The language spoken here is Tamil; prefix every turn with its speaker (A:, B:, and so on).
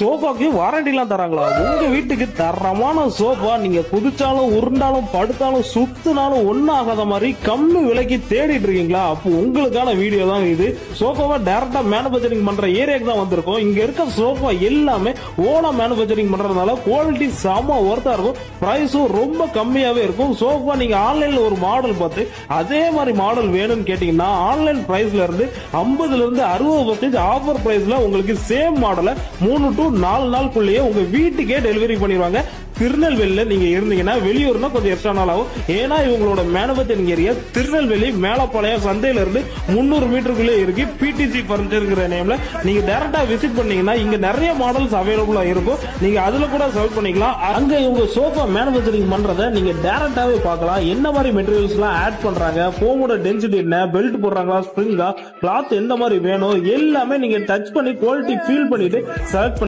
A: சோஃபாக்கு வாரண்டி எல்லாம் தராங்களா? உங்க வீட்டுக்கு தரமான சோஃபா நீங்க குதிச்சாலும் உருண்டாலும் படுத்தாலும் சுத்தினாலும் ஒன்னும் ஆகாத மாதிரி கம்மி விலைக்கு தேடிட்டு இருக்கீங்களா? அப்போ உங்களுக்கான வீடியோ தான் இது. சோஃபாவை டைரக்டா மேனுபேக்சரிங் பண்ற ஏரியாக்கு தான் வந்திருக்கோம். இங்க இருக்க சோஃபா எல்லாமே ஓனா மேனுபேக்சரிங் பண்றதுனால குவாலிட்டி செம ஒர்த்தா இருக்கும். பிரைஸும் ரொம்ப கம்மியாவே இருக்கும். சோஃபா நீங்க ஆன்லைன்ல ஒரு மாடல் பார்த்து அதே மாதிரி மாடல் வேணும்னு கேட்டீங்கன்னா ஆன்லைன் பிரைஸ்ல இருந்து ஐம்பதுல இருந்து அறுபது பர்சன்டேஜ் ஆஃபர் பிரைஸ்ல உங்களுக்கு சேம் மாடலை மூணு டு நாலு நாளுக்குள்ளேயே உங்க வீட்டுக்கே டெலிவரி பண்ணிடுவாங்க. திருநெல்வேலியில நீங்க இருந்தீங்கன்னா வெளியூர்னா கொஞ்சம் எக்ஸ்ட்ரா நாள் ஆகும். ஏன்னா இவங்களோட மேனுபேக்சரிங் ஏரியா திருநெல்வேலி மேலப்பாளையம் சந்தையில இருந்து முந்நூறு மீட்டருக்குள்ளே இருக்கு. பிடிசி பர்னிச்சர்ங்கிற நேம்ல நீங்க டேரக்டா விசிட் பண்ணீங்கன்னா இங்க நிறைய மாடல்ஸ் அவைலபிளா இருக்கும். நீங்க அதுல கூட செலக்ட் பண்ணிக்கலாம். அங்க இவங்க சோஃபா மேனுபேக்சரிங் பண்றத நீங்க டேரக்டாவே பார்க்கலாம். என்ன மாதிரி மெட்டீரியல்ஸ் எல்லாம் ஆட் பண்றாங்க? ஃபோமோட டென்சிட்டி என்ன? பெல்ட் போடுறாங்களா? ஸ்ப்ரிங்கா கிளாத் எந்த மாதிரி வேணும்? எல்லாமே நீங்க டச் பண்ணி குவாலிட்டி ஃபீல் பண்ணிட்டு செலக்ட்